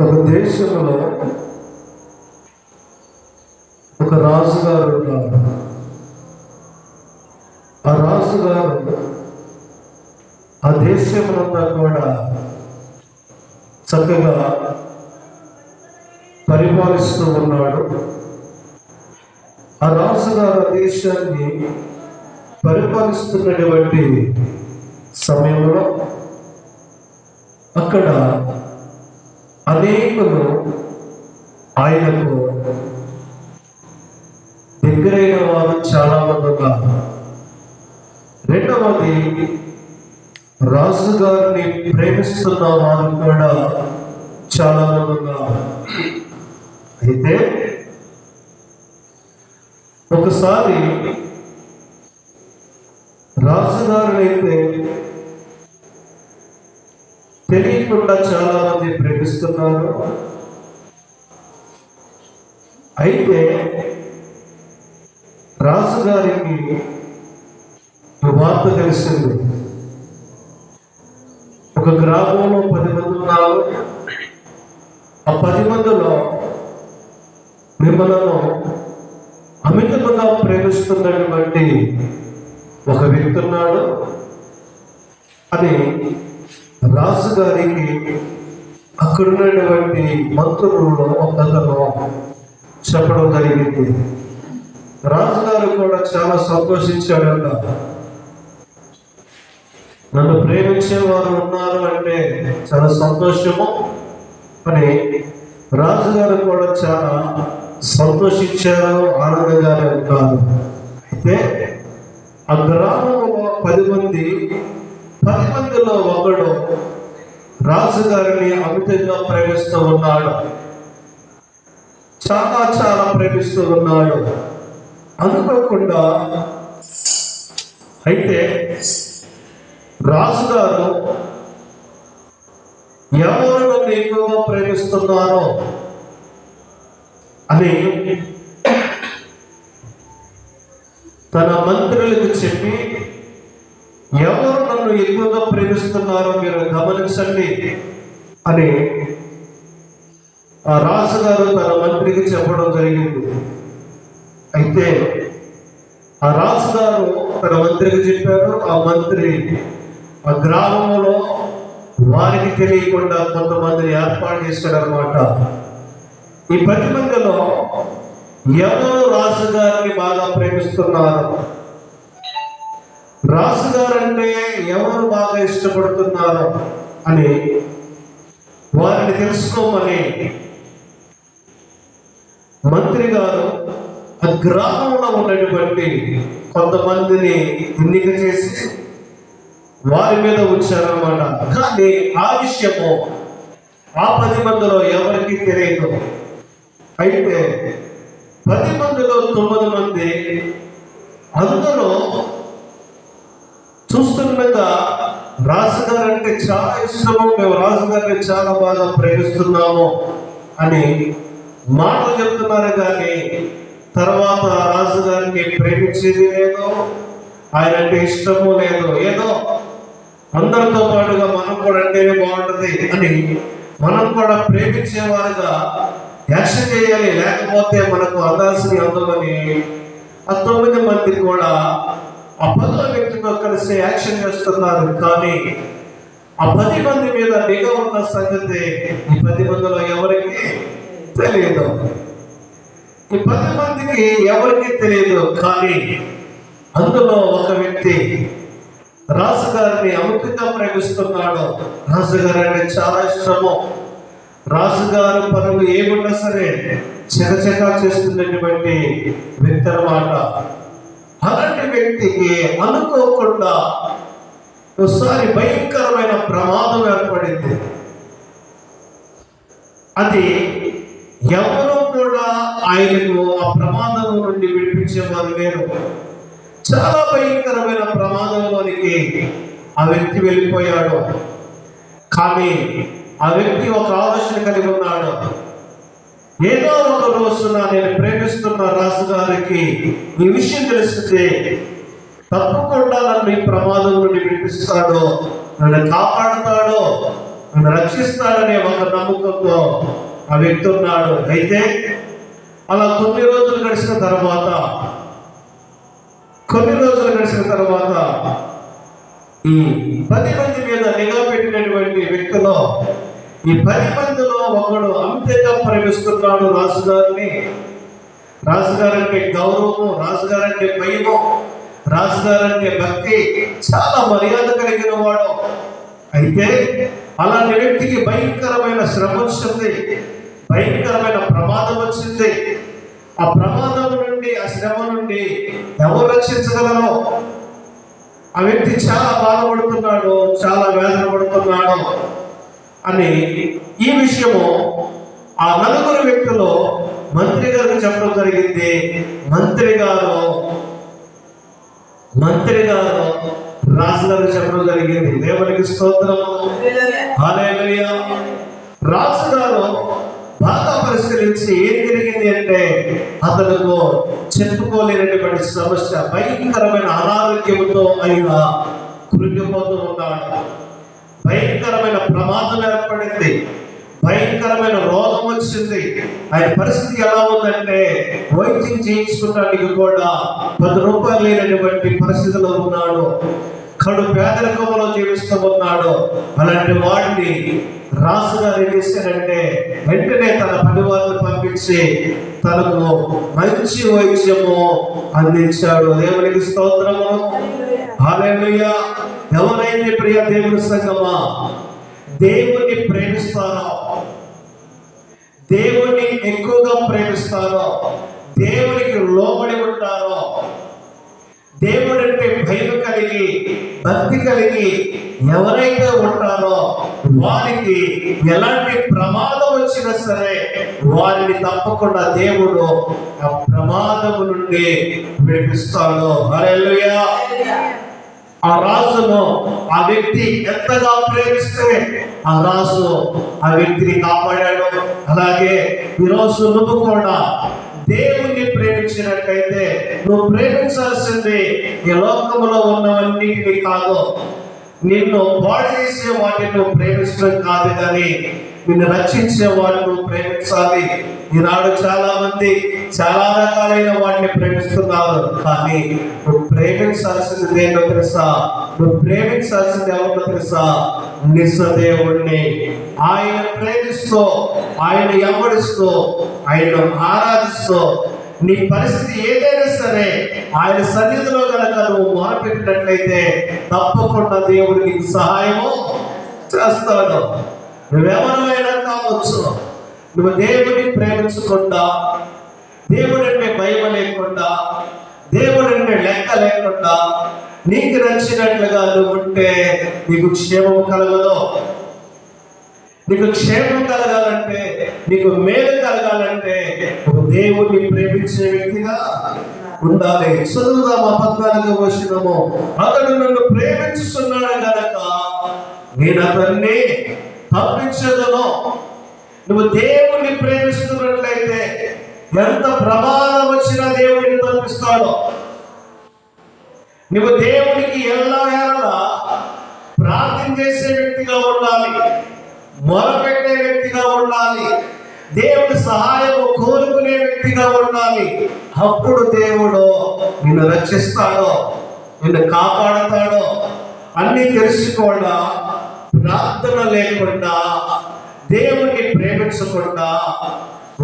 ఒక దేశంలో ఒక రాజుగారు ఉన్నారు. ఆ రాజుగారు ఆ దేశంలో కూడా చక్కగా పరిపాలిస్తూ ఉన్నాడు. ఆ రాజుగారు దేశాన్ని పరిపాలిస్తున్నటువంటి సమయంలో అక్కడ అనేకులు ఆయనకు దగ్గరైన వారు చాలా మంది ఉన్నారు రెండవది రాజుగారిని ప్రేమిస్తున్న వారు కూడా చాలా మంది ఉన్నారు అయితే ఒకసారి రాజుగారిని అయితే తెలియకుండా చాలా మంది చేస్తున్నారు అయితే రాజుగారికి వార్త తెలిసింది. ఒక గ్రామంలో పది మంది ఉన్నారు. ఆ పది మందిలో మిమ్మలను అమితంగా ప్రేమిస్తున్నటువంటి ఒక వ్యక్తి ఉన్నాడు. అని రాజుగారికి అక్కడున్నటువంటి మంత్రులలో ఒకతను చెప్పడం జరిగింది. రాజుగారు కూడా చాలా సంతోషించాడంట నన్ను ప్రేమించే వారు ఉన్నారు అంటే చాలా సంతోషము. అని రాజుగారు కూడా చాలా సంతోషించారు ఆనందంగానే ఉంటారు అయితే ఆ గ్రామంలో పది మంది పది మందిలో ఒకడు రాజుగారిని అమితంగా ప్రేమిస్తూ ఉన్నాడు. చాలా చాలా ప్రేమిస్తూ ఉన్నాడు. అనుకోకుండా అయితే రాజుగారు ఎవరు ఎక్కువగా ప్రేమిస్తున్నారో అని తన మంత్రులకు చెప్పి ఎవరు నన్ను ఎక్కువగా ప్రేమిస్తున్నారో మీరు గమనించండి అని ఆ రాజుగారు తన మంత్రికి చెప్పడం జరిగింది. అయితే ఆ రాజుగారు తన మంత్రికి చెప్పారు ఆ మంత్రి ఆ గ్రామంలో వారికి తెలియకుండా కొంతమందిని ఏర్పాటు చేశాడనమాట ఈ పది మందిలో ఎవరు రాజుగారిని బాగా ప్రేమిస్తున్నారు రాజుగారంటే ఎవరు బాగా ఇష్టపడుతున్నారు అని వారిని తెలుసుకోమని మంత్రి గారు ఆ గ్రామంలో ఉన్నటువంటి కొంతమందిని ఎన్నిక చేసి వారి మీద ఉంచారన్నమాట కానీ ఆ విషయము ఆ పది మందిలో ఎవరికి తెలియదు. అయితే పది మందిలో తొమ్మిది మంది అందులో చూస్తుండగా రాజుగారు అంటే చాలా ఇష్టము. మేము రాజుగారిని చాలా బాగా ప్రేమిస్తున్నాము అని మాటలు చెప్తున్నారు కానీ తర్వాత రాజుగారిని ప్రేమించేది లేదు. ఆయన అంటే ఇష్టము లేదు. ఏదో అందరితో పాటుగా మనం కూడా అంటేనే బాగుంటుంది అని మనం కూడా ప్రేమించేవారుగా యాక్షన్ చేయాలి. లేకపోతే మనకు అందాల్సిన అందమని ఆ తొమ్మిది మంది కూడా ఆ పదో వ్యక్తితో కలిసి యాక్షన్ చేస్తున్నారు. కానీ ఆ పది మంది మీద నిఘా ఉన్న సంగతి ఈ పది మందిలో ఎవరికి తెలియదు. ఈ పది మందికి ఎవరికి తెలియదు? కానీ అందులో ఒక వ్యక్తి రాజుగారిని అమితంగా ప్రేమిస్తున్నాడు. రాజుగారు అంటే చాలా ఇష్టము. రాజుగారు పనులు ఏమున్నా సరే చకచకా చేస్తున్నటువంటి వ్యక్తి అన్నమాట. అలాంటి వ్యక్తికి అనుకోకుండా ఒకసారి భయంకరమైన ప్రమాదం ఏర్పడింది. అది ఎవరు కూడా ఆయనకు ఆ ప్రమాదం నుండి విడిపించేవారు లేరు. చాలా భయంకరమైన ప్రమాదంలోనికి ఆ వ్యక్తి వెళ్ళిపోయాడు. కానీ ఆ వ్యక్తి ఒక ఆలోచన కలిగి ఉన్నాడు. ఏదో ఒక రోజున నేను ప్రేమిస్తున్న రాజు గారికి ఈ విషయం తెలిస్తే తప్పకుండా నన్ను ఈ ప్రమాదం నుండి విడిపిస్తాడో నన్ను కాపాడుతాడో నన్ను రక్షిస్తాడనే ఒక నమ్మకంతో ఆ వ్యక్తి ఉన్నాడు. అయితే అలా కొన్ని రోజులు గడిచిన తర్వాత కొన్ని రోజులు గడిచిన తర్వాత ఈ పది మంది మీద నిఘా పెట్టినటువంటి వ్యక్తిలో ఈ పది మందిలో ఒకడు అంతేగా ప్రేమిస్తున్నాడు రాజుగారిని. రాజుగారంటే గౌరవము రాజుగారంటే భయము రాజుగారంటే భక్తి చాలా మర్యాద కలిగిన వాడు. అయితే అలాంటి వ్యక్తికి భయంకరమైన శ్రమ వచ్చింది భయంకరమైన ప్రమాదం వచ్చింది. ఆ ప్రమాదం నుండి ఆ శ్రమ నుండి ఎవరు రక్షించగలరు? ఆ వ్యక్తి చాలా బాధపడుతున్నాడు చాలా వేదన పడుతున్నాడు. అని ఈ విషయము ఆ నలుగురు వ్యక్తులు మంత్రి గారికి చెప్పడం జరిగింది. మంత్రి గారు మంత్రి గారు రాజుగారు చెప్పడం జరిగింది. దేవునికి స్తోత్రం. రాజు గారు బాగా పరిశీలించి ఏం జరిగింది అంటే అతనుకు చెప్పుకోలేనటువంటి సమస్య భయంకరమైన అనారోగ్యంతో అయినా కృంగిపోతూ ఉన్నాడు భయంకరమైన ప్రమాదం ఏర్పడింది. భయంకరమైన రోగం వచ్చింది. ఆయన పరిస్థితి ఎలా ఉందంటే వైద్యం చేయించుకోవడానికి కూడా పది రూపాయలు లేనటువంటి పరిస్థితిలో ఉన్నాడు. కడు పేదరికంలో జీవిస్తూ ఉన్నాడు. అలాంటి వాడిని రాజుగారు ఏం వెంటనే తన పని వాళ్ళని పంపించి తనకు మంచి వైద్యము అందించాడు. దేవునికి స్తోత్రము హల్లెలూయా. ఎవరైతే ప్రియ దేవుని సంగమా దేవుణ్ణి ప్రేమిస్తారో దేవుణ్ణి ఎక్కువగా ప్రేమిస్తారో దేవునికి లోబడి ఉంటారో దేవుడంటే భయం కలిగి భక్తి కలిగి ఎవరైతే ఉంటారో వారికి ఎలాంటి ప్రమాదం వచ్చినా సరే వారిని తప్పకుండా దేవుడు ఆ ప్రమాదము నుండి విడిపిస్తాడు. హల్లెలూయా. ఆ రాజును ఆ వ్యక్తి ఎంతగా ప్రేమిస్తే ఆ రాజు ఆ వ్యక్తిని కాపాడాడు. అలాగే ఈరోజు నువ్వు కూడా దేవుణ్ణి ప్రేమించినట్లయితే నువ్వు ప్రేమించాల్సింది ఈ లోకంలో ఉన్నవన్నిటిని కాదు. నిన్ను బాడీ చేసే వాటిని నువ్వు ప్రేమించడం కాదు కానీ నిన్ను రక్షించే వాడిని నువ్వు ప్రేమించాలి. ఈనాడు చాలా మంది చాలా రకాలైన వాటిని ప్రేమిస్తున్నారు. కానీ నువ్వు ప్రేమించాల్సింది దేనిలో తెలుసా? నువ్వు ప్రేమించాల్సింది ఎవరిలో తెలుసా? నిజదేవుణ్ణి ఆయన ప్రేమిస్తూ ఆయన ఎవడిస్తూ ఆయన ఆరాధిస్తూ నీ పరిస్థితి ఏదైనా సరే ఆయన సన్నిధిలో గనక నువ్వు మొరపెట్టినట్లయితే తప్పకుండా దేవుడికి సహాయము చేస్తాడు. నువ్వెవరైనా కావచ్చు. నువ్వు దేవుని ప్రేమించకుండా దేవుడంటే భయం లేకుండా దేవుడంటే లెక్క లేకుండా నీకు నచ్చినట్లుగా నువ్వు ఉంటే నీకు క్షేమం కలగదు. నీకు క్షేమం కలగాలంటే నీకు మేలు కలగాలంటే ఒక దేవుణ్ణి ప్రేమించే వ్యక్తిగా ఉండాలి. చదువుదాం అబద్ధాలుగా వచ్చినము అతడు నన్ను ప్రేమించుతున్నాడు కనుక నేను అతన్ని తప్పించదును. నువ్వు దేవుణ్ణి ప్రేమిస్తున్నట్లయితే ఎంత ప్రమాదం వచ్చినా దేవుడిని తప్పిస్తాడో. నువ్వు దేవునికి ఎలా ప్రార్థన చేసే వ్యక్తిగా ఉండాలి. మొరపెట్టే వ్యక్తిగా ఉండాలి. దేవుడి సహాయము కోరుకునే వ్యక్తిగా ఉండాలి. అప్పుడు దేవుడు నిన్ను రక్షిస్తాడో. నిన్ను కాపాడతాడో. అన్నీ తెలిసి ప్రార్థన లేకుండా దేవుణ్ణి ప్రేమించకుండా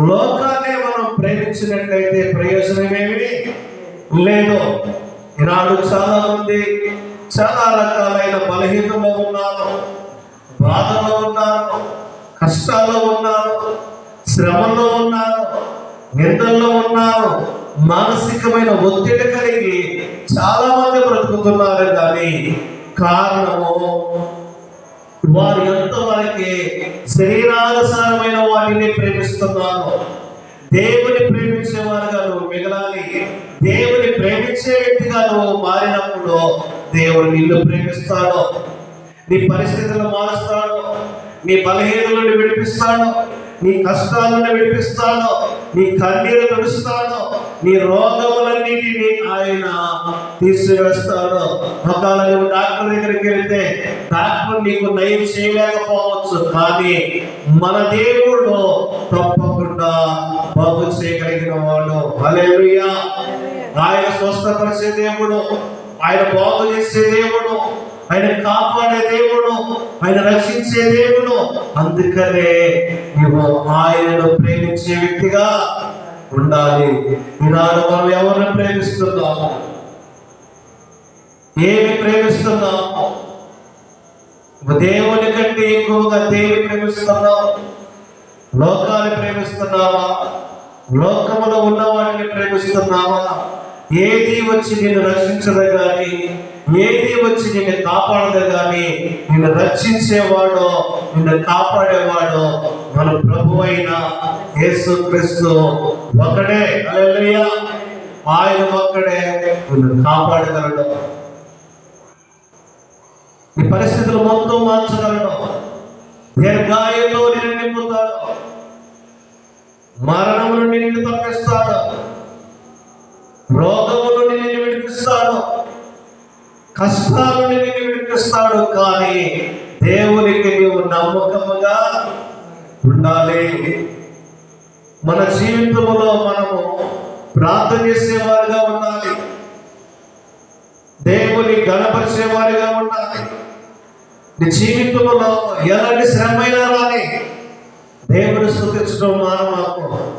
లోకాన్ని మనం ప్రేమించినట్లయితే ప్రయోజనమేమి లేదు. ఈనాడు చాలా మంది చాలా రకాలైన బలహీనలో ఉన్నారు బాధలో ఉన్నారు కష్టాల్లో ఉన్నారు శ్రమలో ఉన్నారు నిందల్లో ఉన్నారు మానసికమైన ఒత్తిడి కలిగి చాలా మంది బ్రతుకుతున్నారు కానీ కారణము వారు ఎంతవరకు శరీరానుసారమైన వాటిని ప్రేమిస్తున్నారో దేవుని ప్రేమించేవారుగా నువ్వు మిగలాలి దేవుని ప్రేమించే వ్యక్తిగా నువ్వు మారినప్పుడు దేవుడు నిన్ను ప్రేమిస్తాడు. నీ పరిస్థితులను మారుస్తాడు. నీ బలహీనలను విడిపిస్తాడు. నీ కష్టాలను విడిపిస్తాను నీ కన్నీరు తుడుస్తాను నీ రోగములన్నిటినీ ఆయన తీసివేస్తాడు. ఒకవేళ నువ్వు డాక్టర్ దగ్గరికి వెళ్తే డాక్టర్ నీకు నయం చేయలేకపోవచ్చు కానీ మన దేవుడు తప్పకుండా బాగు చేయగలిగిన వాడు. హల్లెలూయా. ఆయన స్వస్థపరిచే దేవుడు ఆయన బాగు చేసే దేవుడు. ఆయన కాపాడే దేవుడు ఆయన రక్షించే దేవుడు. అందుకనే నువ్వు ఆయనను ప్రేమించే వ్యక్తిగా ఉండాలి. ఈనాడు మనం ఎవరిని ప్రేమిస్తున్నాము ఏమి ప్రేమిస్తున్నాము దేవుని కంటే ఎక్కువగా దేవి ప్రేమిస్తున్నావు లోకాన్ని ప్రేమిస్తున్నావా లోకములో ఉన్న వాటిని ప్రేమిస్తున్నావా ఏది వచ్చి నిన్ను రక్షించదు కానీ ఏది వచ్చి నిన్ను కాపాడదు కానీ నిన్ను రక్షించేవాడు నిన్ను కాపాడేవాడు మన ప్రభు అయిన యేసు క్రీస్తు ఒకడే హల్లెలూయా. ఆయన ఒక్కడే నిన్ను కాపాడగలడు. నీ పరిస్థితులు మొత్తం మార్చగలడు. దీర్ఘాయులో నిన్ను నింపుతాడు. మరణము నిన్ను తప్పిస్తాడు. రోగము నిన్ను విడిపిస్తాడు. కష్టాల నిన్ను విడిపిస్తాడు. కానీ దేవునికి నీవు నమ్మకముగా ఉండాలి. మన జీవితంలో మనము ప్రార్థన చేసేవారుగా ఉండాలి. దేవుని గణపరిచేవారిగా ఉండాలి. నీ జీవితంలో ఎలాంటి శ్రమ అయినా రాని దేవుని స్థుతించడం మానవాకు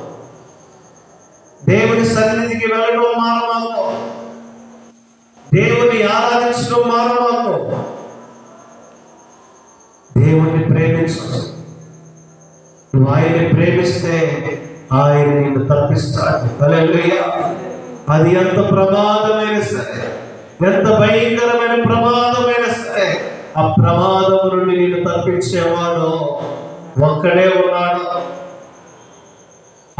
దేవుని సన్నిధికి వెళ్ళడం మానమాకు దేవుని ఆరాధించడం మానమాకు దేవుణ్ణి ప్రేమించు నువ్వు ఆయన్ని ప్రేమిస్తే ఆయన నిన్ను తప్పిస్తాడు. హల్లెలూయా. అది ఎంత ప్రమాదమైన సరే ఎంత భయంకరమైన ప్రమాదమైన సరే ఆ ప్రమాదం నుండి నేను తప్పించేవాడు ఒక్కడే ఉన్నాడు.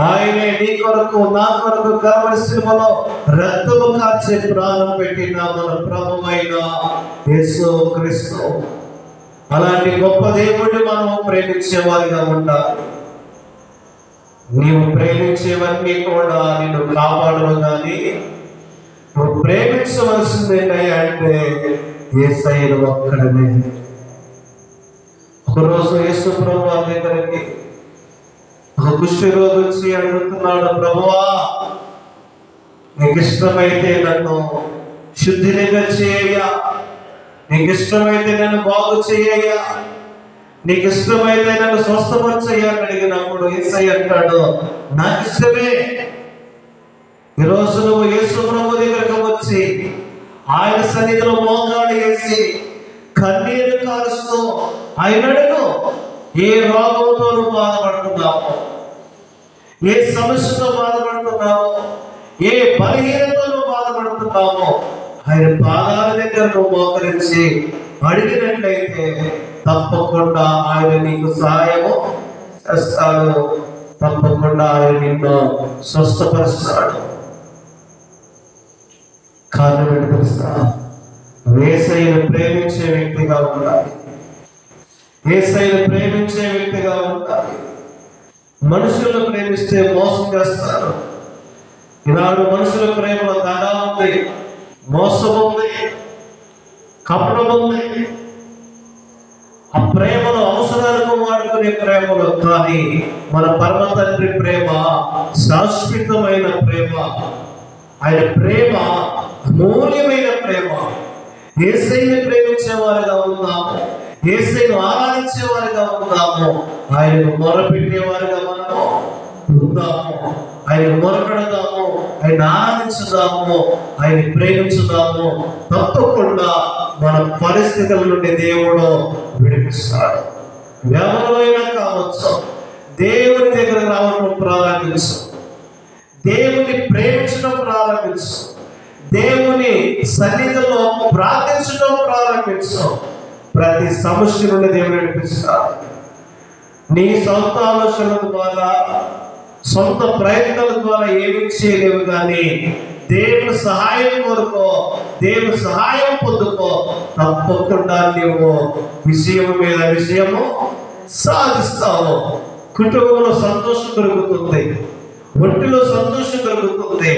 ఆయనే వరకు నా కొరకు కర్మశిమలో రక్తము కాచే ప్రాణం పెట్టిన మన ప్రభువైన యేసు క్రీస్తు. అలాంటి గొప్ప దేవుడిని మనం ప్రేమించేవారిగా ఉండాలి. నీవు ప్రేమించేవన్నీ కూడా నిన్ను కాపాడవు కానీ నువ్వు ప్రేమించవలసింది ఏంటయ్యా అంటే సైలు ఒక్కడమే. ఒకరోజు యేసు ప్రభు దగ్గరికి ఒక రోజు వచ్చి అడుగుతున్నాడు ప్రభువా నీకు ఇష్టమైతే నన్ను శుద్ధినిగా చేయగా నీకు ఇష్టమైతే నన్ను బాగు చేయగా నీకు ఇష్టమైతే నన్ను స్వస్థపరచయ్యా అని అడిగినప్పుడు ఏసై అంటాడు నాకు ఇష్టమే ఈరోజు నువ్వు యేసు ప్రభు దగ్గరకు వచ్చి ఆయన సన్నిధిలో మోకాలు వేసి కన్నీరు కారుస్తూ ఆయన అడుగు ఏ రోగంతో నువ్వు బాధపడుతున్నావు ఏ సమస్యతో బాధపడుతున్నావు ఏ బలహీనతలో నువ్వు ఆయన పాదాల దగ్గర నువ్వు మోకరించి అడిగినట్లయితే తప్పకుండా ఆయన నీకు సహాయము చేస్తాడు. తప్పకుండా ఆయన నిన్ను స్వస్థపరుస్తాడు. కారణం ఏంటి తెలుసా? వేసైను ప్రేమించే వ్యక్తిగా ఉండాలి. వేసైను ప్రేమించే వ్యక్తిగా ఉండాలి. మనుషులను ప్రేమిస్తే మోసం చేస్తారు. ఈనాడు మనుషుల ప్రేమలో తగా ఉంది మోసం ఉంది కపటం ఉంది. ఆ ప్రేమను అవసరాలకు వాడుకునే ప్రేమలు కానీ మన పరమ తండ్రి ప్రేమ శాశ్వతమైన ప్రేమ ఆయన ప్రేమ అమూల్యమైన ప్రేమ ఏసైని ప్రేమించే వారిగా ఉన్నాము. ఏసైను ఆరాధించే వారిగా ఉన్నాము. ఆయనను మొరపెట్టేవారుగా మనము ఉందాము. ఆయన మొరపెడదాము. ఆయన ఆనందించుదాము ఆయన ప్రేమించుదాము. తప్పకుండా మన పరిస్థితుల నుండి దేవుడు విడిపిస్తాడు. ఎవరైనా కావచ్చు దేవుని దగ్గర రావడం ప్రారంభించు. దేవుని ప్రేమించడం ప్రారంభించు. దేవుని సన్నిధిలో ప్రార్థించడం ప్రారంభించు. ప్రతి సమస్య నుండి దేవుడు నడిపిస్తాడు. నీ సొంత ఆలోచనల ద్వారా సొంత ప్రయత్నాల ద్వారా ఏమి చేయలేవు కానీ దేవుని సహాయం కోరుకో దేవుని సహాయం పొందుకో తప్పకుండా నీవు విషయం మీద విషయము సాధిస్తావు. కుటుంబంలో సంతోషం దొరుకుతుంది ఒంటిలో సంతోషం దొరుకుతుంది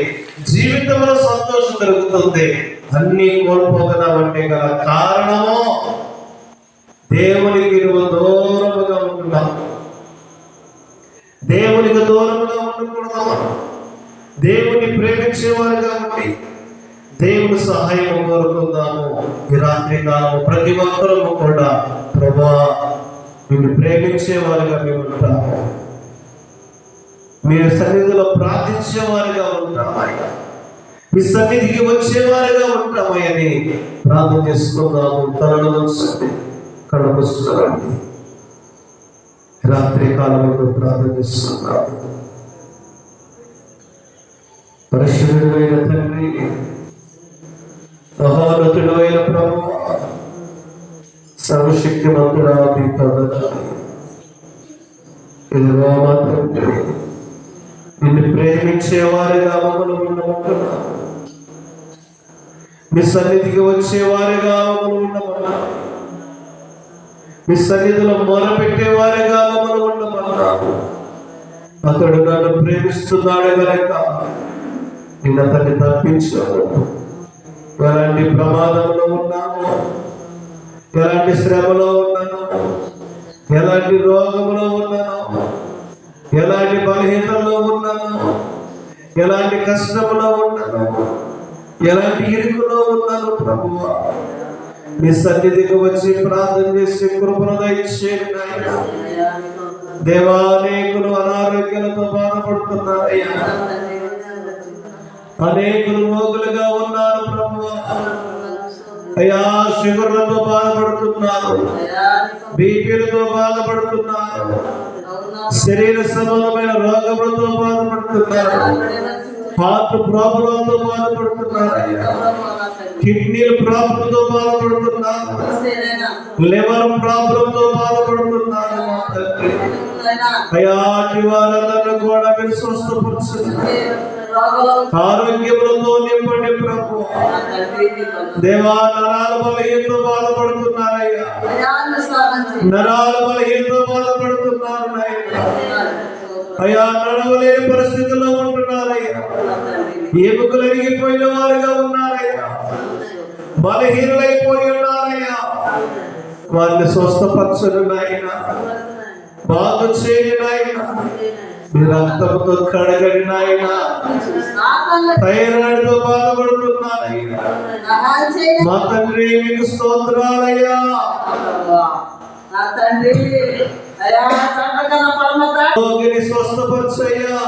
జీవితంలో సంతోషం దొరుకుతుంది అన్నీ కోల్పోతున్నామంటే గల కారణము దేవునికి నువ్వు దూరముగా ఉంటున్నావు దేవునికి దూరముగా ఉండకూడదు. దేవుని ప్రేమించేవారుగా ఉండి దేవుని సహాయం కోరుకుందాము. ఈ రాత్రి కాలము ప్రతి ఒక్కరము కూడా ప్రభా నిన్ను ప్రేమించేవారుగా మేము ఉంటాము మీ సన్నిధిలో ప్రార్థించేవారుగా ఉంటామయ్యా మీ సన్నిధికి వచ్చేవారుగా ఉంటామయ్యని ప్రార్థన చేసుకుందాము. తనను ఉంచండి కనుకొస్తున్నారండి రాత్రి కాలంలో ప్రార్థన చేస్తున్నాము పరిశుద్ధుడైన తండ్రి మహోన్నతుడైన ప్రభు సర్వశక్తిమంతుడా మీ పొందనాలి ఇదిగో మా తండ్రి నిన్ను ప్రేమించేవారుగా మమ్మల్ని ఉండమంటున్నాము మీ సన్నిధికి వచ్చేవారుగా మమ్మల్ని ఉండమన్నా మీ సన్నిధిలో మొరపెట్టేవారుగా మమ్మల్ని ఉండమన్నాము అతడు నన్ను ప్రేమిస్తున్నాడు కనుక నిన్న అతన్ని తప్పించాడు ఎలాంటి ప్రమాదంలో ఉన్నాము ఎలాంటి శ్రమలో ఉన్నాను? ఎలాంటి రోగంలో ఉన్నాను? ఎలాంటి బలహీనంలో ఉన్నాను? ఎలాంటి కష్టంలో ఉన్నాను? ఎలాంటి ఇరుకులో ఉన్నాను ప్రభువా? మీ సన్నిధికి వచ్చి ప్రార్థన చేసి కృపను దయచేయండి దేవానేకులు అనారోగ్యాలతో బాధపడుతున్నారయ్యా. అనేకులు రోగులుగా ఉన్నారు ప్రభు అయ్యా షుగర్లతో బాధపడుతున్నారు. బీపీలతో బాధపడుతున్నారు. శరీర సంబంధమైన రోగములతో బాధపడుతున్నారు. హార్ట్ ప్రాబ్లంతో బాధపడుతున్నారు. అయ్యా కిడ్నీల ప్రాబ్లంతో బాధపడుతున్నారు. లివర్ ప్రాబ్లంతో బాధపడుతున్నారు మా తండ్రి. అయ్యా అటు కూడా మీరు స్వస్థపరచండి. ఆరోగ్యములతో నింపండి ప్రభు. దేవా నరాల బలహీనతో బాధపడుతున్నారయ్యా. నరాల బలహీనతో బాధపడుతున్నారు అయ్యా నడవలేని పరిస్థితుల్లో ఉంటున్నారయ్యా. ఎముకలు ఎరిగిపోయిన వారుగా ఉన్నారయ్యా. బలహీనులైపోయి ఉన్నారయ్యా. వారిని స్వస్థపరచను నాయన. బాగు చేయని నాయన. మీ రక్తంతో కడగడి నాయన. థైరాయిడ్తో బాధపడుతున్నారయ్యా. మా తండ్రి మీకు స్తోత్రాలయ్యా. తండ్రి స్వస్థపరచయ్యా.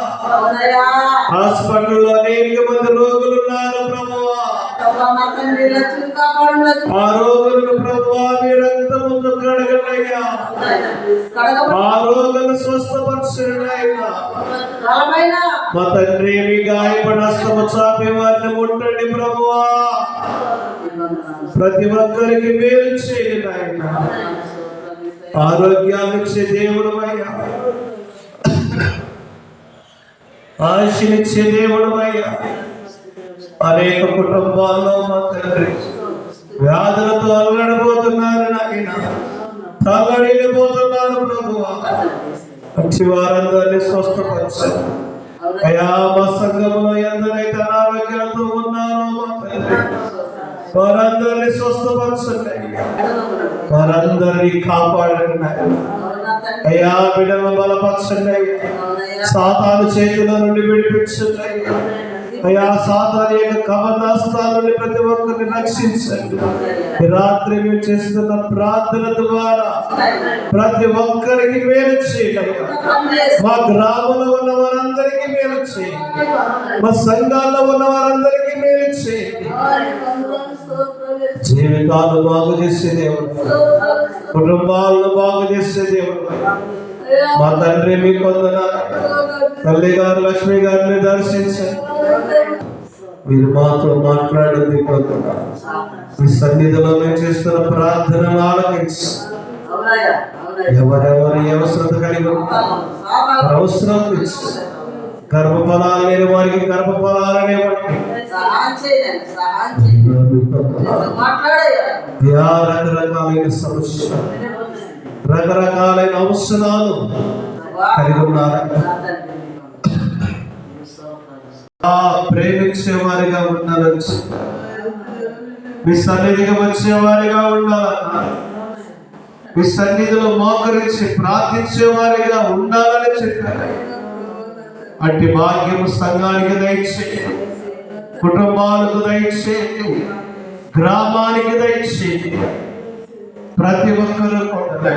హాస్పిటల్లో అనేక మంది రోగులు ఉన్నారు ప్రభువా ఆ రోగులను ప్రభువా మీ రక్తముతో కడగలయ్యా కడగ ఆ రోగులను స్వస్థపరచునైనా బలమైన మా తండ్రి మీ చాపి వారిని ముట్టండి ప్రభువా. ప్రతి ఒక్కరికి మేలు చేయండి ఆయన ఆరోగ్యాన్ని ఇచ్చే దేవుడు అయ్యా ఆశనిచ్చే దేవుడు అయ్యా అనేక కుటుంబాల్లో మా తండ్రి వ్యాధులతో అలగడబోతున్నారు నాయన. తగడిల్లిపోతున్నారు ప్రభువా. మంచి వారందరినీ స్వస్థపరచండి అయా మా సంఘంలో ఎందరైతే అనారోగ్యాలతో ఉన్నారో మా తండ్రి. వారందరినీ స్వస్థపరచండి వారందరినీ కాపాడండి అయ్యా బిడ్డలను బలపరచండి సాతాను చేతుల నుండి విడిపించండి అయ్యా. అయ్యా సాతాను యొక్క కవనాస్తాల నుండి ప్రతి ఒక్కరిని రక్షించండి. రాత్రి మేము చేస్తున్న ప్రార్థన ద్వారా ప్రతి ఒక్కరికి మేలు చేయండి మా గ్రామంలో ఉన్న వారందరికీ మేలు చేయండి. మా సంఘాల్లో ఉన్న వారందరికీ మేలు చేయండి. జీవితాలు బాగు చేసే దేవుడు. కుటుంబాలను బాగు చేసే దేవుడు. మా తండ్రి మీ కొందన తల్లి గారు లక్ష్మి గారిని దర్శించండి మీరు మాతో మాట్లాడింది కొందన మీ సన్నిధిలో మేము చేస్తున్న ప్రార్థనను ఆలకించి. ఎవరెవరు ఏ అవసరం కలిగి అవసరం తీర్చు. గర్భఫలాలు లేని వారికి గర్భఫలాలనే రకరకాలైన సమస్యలు. రకరకాలైన అవసరాలు కలిగి ఉన్నారు? ఆ ప్రేమించే వారిగా ఉండాలని. మీ సన్నిధికి వచ్చే వారిగా ఉండాలన్నా. మీ సన్నిధిలో మోకరించి ప్రార్థించే వారిగా ఉండాలని చెప్పారు. అట్టి భాగ్యము సంఘానికి దయచేయండి కుటుంబాలకు దయచేయండి గ్రామానికి దయచేయండి ప్రతి ఒక్కరూ కూడా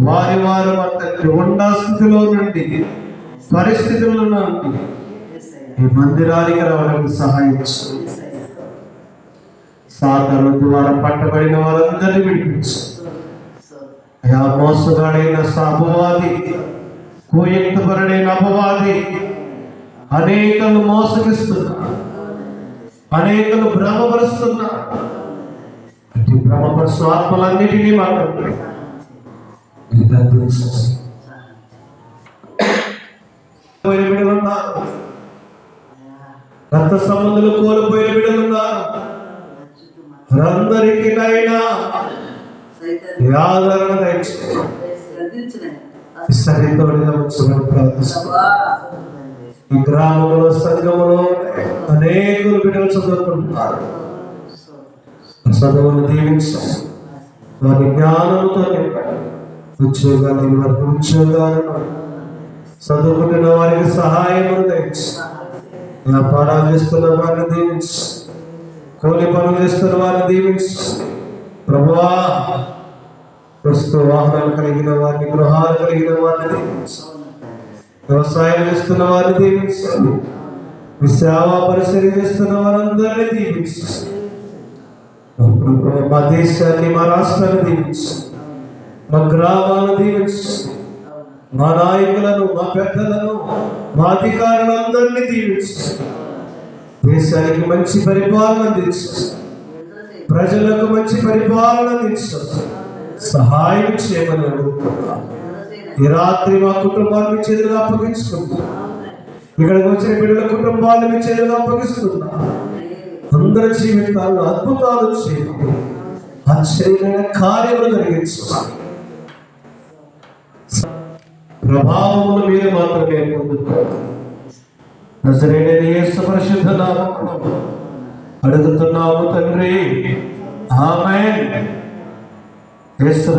వారి వారి వద్దకు ఉన్న స్థితిలో నుండి పరిస్థితుల నుండి ఈ మందిరానికి రావడానికి సహాయం చేయండి. సాతాను ద్వారా పట్టబడిన వారందరినీ విడిపించు అయా మోసగాడైన అపవాది కూయక్తపరుడైన అపవాది అనేకలు మోసగిస్తున్నా. అనేకలు భ్రమపరుస్తున్నా. అట్టి భ్రమపరుస్తూ ఆత్మలన్నిటినీ మాట్లాడు ఉన్నారు. రక్త సంబంధులు కోల్పోయిన బిడ్డలు ఉన్నారు. వారందరికీ ఆదరణ దయచేయండి. సరితోడిగా వచ్చి ప్రార్థిస్తున్నాం. ఈ గ్రామంలో సంఘంలో అనేకులు బిడ్డలు చదువుకుంటున్నారు. చదువును దీవించాలి వారి జ్ఞానంతో నింపండి. ఉద్యోగాలు లేని వారికి ఉద్యోగాలను చదువుకుంటున్న వారికి సహాయం దయచి వ్యాపారాలు చేస్తున్న వారిని దీవించి. కూలి పనులు చేస్తున్న వారిని దీవించి. ప్రభువా ప్రస్తుత వాహనాలు కలిగిన వారిని గృహాలు కలిగిన వారిని వ్యవసాయం చేస్తున్న వారిని దీవించండి మీ సేవా పరిశీలి చేస్తున్న వారందరినీ దీవించండి మా దేశాన్ని మా రాష్ట్రాన్ని దీవించండి మా గ్రామాలను దీవించండి మా నాయకులను మా పెద్దలను మా అధికారులందరినీ దీవించండి దేశానికి మంచి పరిపాలన అందించు ప్రజలకు మంచి పరిపాలన అందించు సహాయం చేయమని ఈ రాత్రి మా కుటుంబాన్ని చేతులు అప్పగించుకుంటున్నాం ఇక్కడికి వచ్చిన బిడ్డల కుటుంబాన్ని చేతులు అప్పగిస్తున్నా అందరి జీవితాల్లో అద్భుతాలు చేయండి ఆశ్చర్యమైన కార్యములు జరిగించాలి ప్రభావములు మీద మాత్రమే పొందుకోవాలి నజరేడని యేసు పరిశుద్ధ నామం అడుగుతున్నాము తండ్రి. ఆమె యేసు